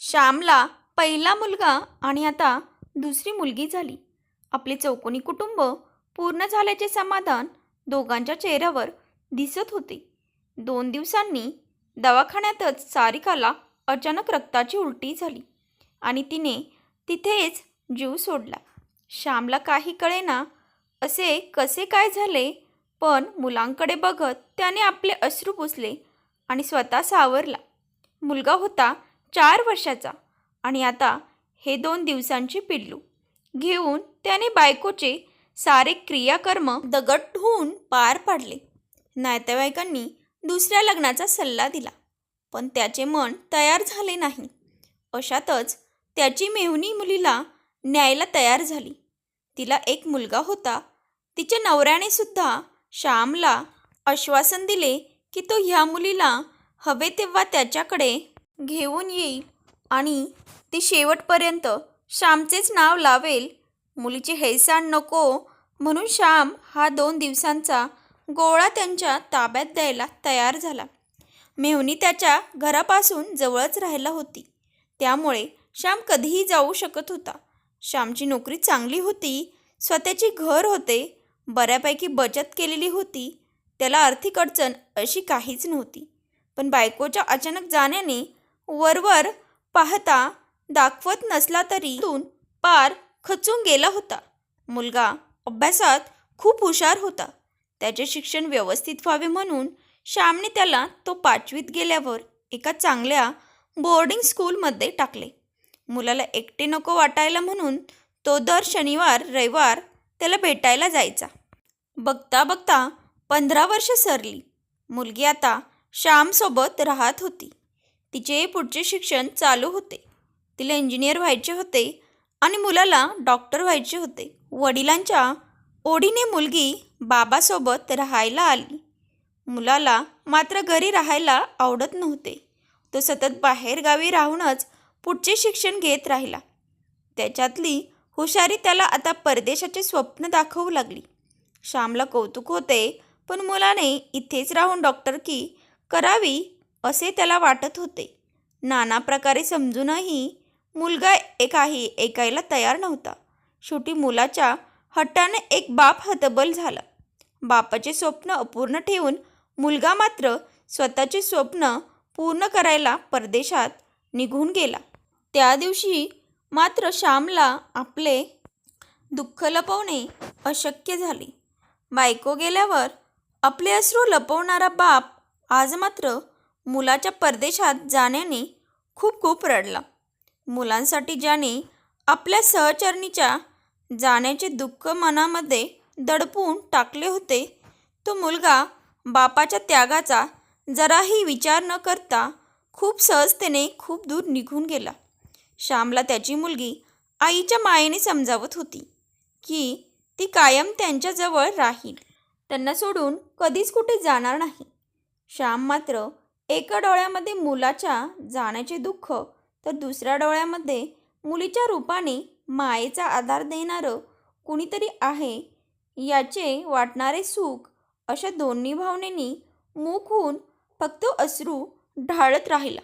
श्यामला पहिला मुलगा आणि आता दुसरी मुलगी झाली. आपले चौकोनी कुटुंब पूर्ण झाल्याचे समाधान दोघांच्या चेहऱ्यावर दिसत होते. दोन दिवसांनी दवाखान्यातच सारिकाला अचानक रक्ताची उलटी झाली आणि तिने तिथेच जीव सोडला. श्यामला काही कळेना असे कसे काय झाले पण मुलांकडे बघत त्याने आपले अश्रू पुसले आणि स्वतः सावरला. मुलगा होता चार वर्षाचा. आणि आता हे दोन दिवसांचे पिल्लू. घेऊन त्याने बायकोचे सारे क्रियाकर्म दगड होऊन पार पाडले. नातेवाईकांनी दुसऱ्या लग्नाचा सल्ला दिला पण त्याचे मन तयार झाले नाही. अशातच त्याची मेहुणी मुलीला न्यायला तयार झाली. तिला एक मुलगा होता. तिच्या नवऱ्याने सुद्धा श्यामला आश्वासन दिले की तो ह्या मुलीला हवे तेव्हा त्याच्याकडे घेऊन येईल आणि ती शेवटपर्यंत श्यामचेच नाव लावेल. मुलीची हैसाण नको म्हणून श्याम हा दोन दिवसांचा गोळा त्यांच्या ताब्यात द्यायला तयार झाला. मेहुनी त्याच्या घरापासून जवळच राहायला होती. त्यामुळे श्याम कधीही जाऊ शकत होता. श्यामची नोकरी चांगली होती. स्वतःची घर होते. बऱ्यापैकी बचत केलेली होती. त्याला आर्थिक अडचण अशी काहीच नव्हती. पण बायकोच्या अचानक जाण्याने वरवर पाहता दाखवत नसला तरी तून पार खचून गेला होता. मुलगा अभ्यासात खूप हुशार होता. त्याचे शिक्षण व्यवस्थित व्हावे म्हणून श्यामने त्याला तो पाचवीत गेल्यावर एका चांगल्या बोर्डिंग स्कूलमध्ये टाकले. मुलाला एकटे नको वाटायला म्हणून तो दर शनिवार रविवार त्याला भेटायला जायचा. बघता बघता पंधरा वर्ष सरली. मुलगी आता श्यामसोबत राहत होती. तिचे पुढचे शिक्षण चालू होते. तिला इंजिनियर व्हायचे होते आणि मुलाला डॉक्टर व्हायचे होते. वडिलांच्या ओढीने मुलगी बाबासोबत राहायला आली. मुलाला मात्र घरी राहायला आवडत नव्हते. तो सतत बाहेरगावी राहूनच पुढचे शिक्षण घेत राहिला. त्याच्यातली हुशारी त्याला आता परदेशाचे स्वप्न दाखवू लागली. श्यामला कौतुक होते पण मुलाने इथेच राहून डॉक्टर की करावी असे त्याला वाटत होते. नाना प्रकारे समजूनही मुलगा एकाही ऐकायला तयार नव्हता. शेवटी मुलाच्या हट्टाने एक बाप हतबल झाला. बापाचे स्वप्न अपूर्ण ठेवून मुलगा मात्र स्वतःचे स्वप्न पूर्ण करायला परदेशात निघून गेला. त्या दिवशी मात्र श्यामला आपले दुःख लपवणे अशक्य झाले. बायको गेल्यावर आपले अश्रू लपवणारा बाप आज मात्र मुलाच्या परदेशात जाण्याने खूप खूप रडला. मुलांसाठी ज्याने आपल्या सहचरणीच्या जाण्याचे दुःख मनामध्ये दडपून टाकले होते तो मुलगा बापाच्या त्यागाचा जराही विचार न करता खूप सहजतेने खूप दूर निघून गेला. श्यामला त्याची मुलगी आईच्या मायेने समजावत होती की ती कायम त्यांच्याजवळ राहील. त्यांना सोडून कधीच कुठे जाणार नाही. श्याम मात्र एका डोळ्यामध्ये मुलाच्या जाण्याचे दुःख तर दुसऱ्या डोळ्यामध्ये मुलीच्या रूपाने मायेचा आधार देणारं कुणीतरी आहे याचे वाटणारे सुख अशा दोन्ही भावनेनी मूक होऊन फक्त अश्रू ढाळत राहिला.